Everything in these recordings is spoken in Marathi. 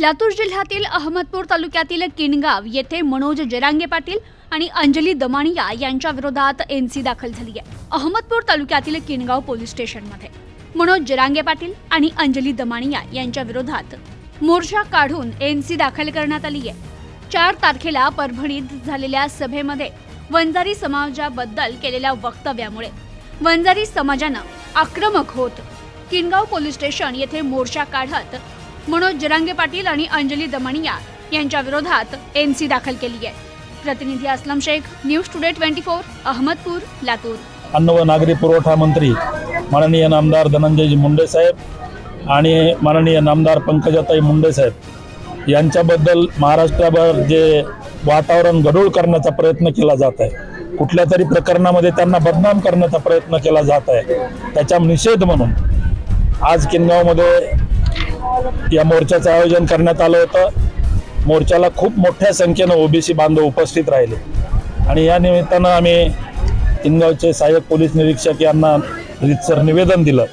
लातूर जिल्ह्यातील अहमदपूर तालुक्यातील किणगाव येथे मनोज जरांगे पाटील आणि अंजली दमाणिया यांच्या विरोधात एनसी दाखल झाली आहे. अहमदपूर तालुक्यातील किणगाव पोलीस स्टेशनमध्ये मनोज जरांगे पाटील आणि अंजली दमाणिया यांच्या विरोधात मोर्चा काढून एनसी दाखल करण्यात आली आहे. चार तारखेला परभणीत झालेल्या सभेमध्ये वंजारी समाजाबद्दल केलेल्या वक्तव्यामुळे वंजारी समाजानं आक्रमक होत किनगाव पोलीस स्टेशन येथे मोर्चा काढत मनोज जरांगे पाटील आणि अंजली दमणिया यांच्या विरोधात एनसी दाखल केली आहे. प्रतिनिधी Aslam Shaikh news today twenty four Ahmadpur Latur. अन्न व नागरी पुरवठा मंत्री माननीय नामदार धनंजयजी मुंडे साहेब आणि माननीय नामदार पंकजाताई मुंडे साहेब. यांच्याबद्दल महाराष्ट्राभर जे वातावरण गढूळ करण्याचा प्रयत्न केला जात आहे कुठल्या तरी प्रकरणामध्ये त्यांना बदनाम करण्याचा प्रयत्न केला जात आहे त्याच्या निषेध म्हणून आज किनगावमध्ये या मोर्चाचं आयोजन करण्यात आलं होतं. मोर्चाला खूप मोठ्या संख्येनं ओबीसी बांधव उपस्थित राहिले. आणि या निमित्तानं आम्ही किनगावचे सहाय्यक पोलीस निरीक्षक यांना रितसर निवेदन दिलं.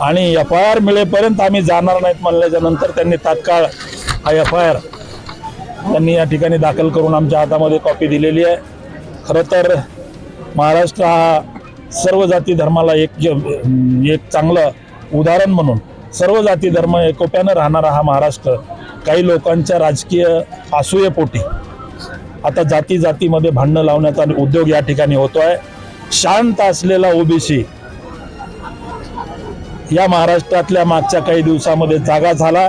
आणि एफ आय आर मिळेपर्यंत आम्ही जाणार नाहीत म्हणल्याच्या नंतर त्यांनी तात्काळ हा एफ आय आर त्यांनी या ठिकाणी दाखल करून आमच्या हातामध्ये कॉपी दिलेली आहे. खरं तर महाराष्ट्र हा सर्व जाती धर्माला एक एक चांगलं उदाहरण म्हणून सर्व जाती धर्म एकोप्यानं राहणारा हा महाराष्ट्र. काही लोकांच्या राजकीय असूयेपोटी आता जाती जातीमध्ये भांडणं लावण्याचा उद्योग या ठिकाणी होतो आहे शांत असलेला ओबीसी या महाराष्ट्रातल्या मागच्या काही दिवसामध्ये जागा झाला.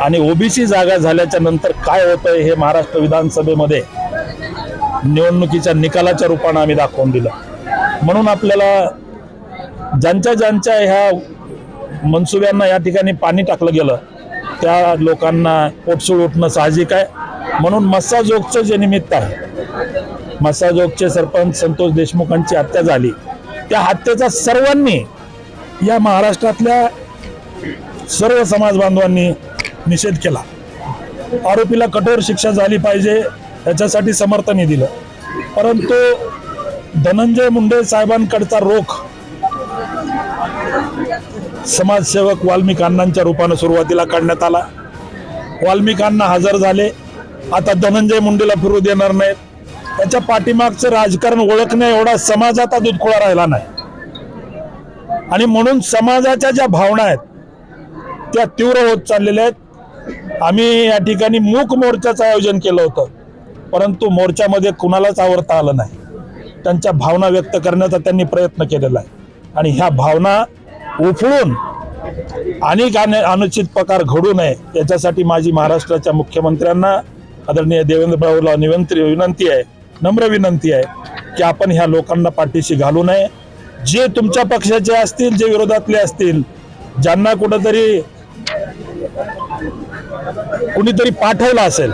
आणि ओबीसी जागा झाल्याच्यानंतर काय होतंय हे महाराष्ट्र विधानसभेमध्ये निवडणुकीच्या निकालाच्या रूपानं आम्ही दाखवून दिलं. म्हणून आपल्याला ज्यांच्या ज्यांच्या ह्या मनसुब्यांना या ठिकाणी पाणी टाकलं गेलं. त्या लोकांना पोटसूळ उठणं साहजिक आहे. म्हणून मस्साजोगचं जे निमित्त आहे मस्साजोगचे सरपंच संतोष देशमुखांची हत्या झाली. त्या हत्येचा सर्वांनी या महाराष्ट्रातल्या सर्व समाज बांधवांनी निषेध केला. आरोपीला कठोर शिक्षा झाली पाहिजे याच्यासाठी समर्थनही दिलं. परंतु धनंजय मुंडे साहेबांकडचा रोख समाजसेवक वाल्मिक अण्णांच्या रूपानं सुरुवातीला काढण्यात आला. वाल्मिक अण्णा हजर झाले. आता धनंजय मुंडेला फिरू देणार नाहीत. त्याच्या पाठीमागचं राजकारण ओळखणे एवढा समाजात दुधखोळा राहिला नाही. आणि म्हणून समाजाच्या ज्या भावना आहेत त्या तीव्र होत चाललेल्या आहेत. आम्ही या ठिकाणी मूक मोर्चाचं आयोजन केलं होतं. परंतु मोर्चामध्ये कुणालाच आवडता आलं नाही. त्यांच्या भावना व्यक्त करण्याचा त्यांनी प्रयत्न केलेला आहे. आणि ह्या भावना उफळून अनेक अने- अनुचित प्रकार घडू नये याच्यासाठी माझी महाराष्ट्राच्या मुख्यमंत्र्यांना आदरणीय देवेंद्र भाऊला विनंती विनंती आहे नम्र विनंती आहे की आपण ह्या लोकांना पाठीशी घालू नये. जे तुमच्या पक्षाचे असतील जे विरोधातले असतील ज्यांना कुठंतरी कुणीतरी पाठवला असेल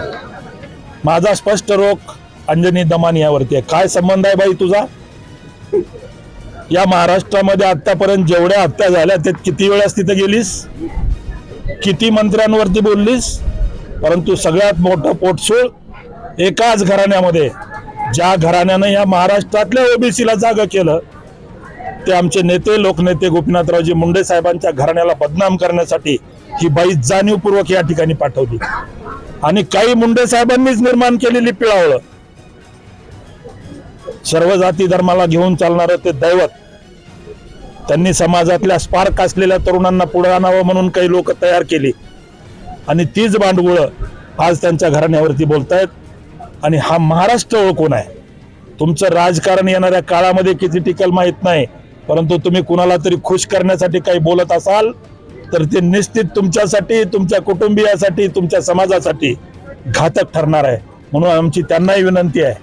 माझा स्पष्ट रोख अंजनी दमानी यावरती आहे. काय संबंध आहे बाई तुझा? या महाराष्ट्रामध्ये आतापर्यंत जेवढ्या हत्या झाल्या त्यात किती वेळास तिथे गेलीस? किती मंत्र्यांवरती बोललीस? परंतु सगळ्यात मोठं पोटसूळ एकाच घराण्यामध्ये ज्या घराण्यानं या महाराष्ट्रातल्या ओबीसीला जागं केलं ते आमचे नेते लोकनेते गोपीनाथरावजी मुंडे साहेबांच्या घराण्याला बदनाम करण्यासाठी ही बाई जाणीवपूर्वक या ठिकाणी पाठवली. आणि काही मुंडे साहेबांनीच निर्माण केलेली पिळावळं सर्व जाती धर्माला घेऊन चालणारं ते दैवत त्यांनी समाजातल्या स्पार्क असलेल्या तरुणांना पुढे आणावं म्हणून काही लोक तयार केली. आणि तीच भांडवळं आज त्यांच्या घराण्यावरती बोलतायत. आणि हा महाराष्ट्र ओळखून आहे. तुमचं राजकारण येणाऱ्या काळामध्ये किती टिकल माहीत नाही. परंतु तुम्ही कुणाला तरी खुश करण्यासाठी काही बोलत असाल तर ते निश्चित तुमच्यासाठी तुमच्या कुटुंबियासाठी तुमच्या समाजासाठी घातक ठरणार आहे. म्हणून आमची त्यांनाही विनंती आहे.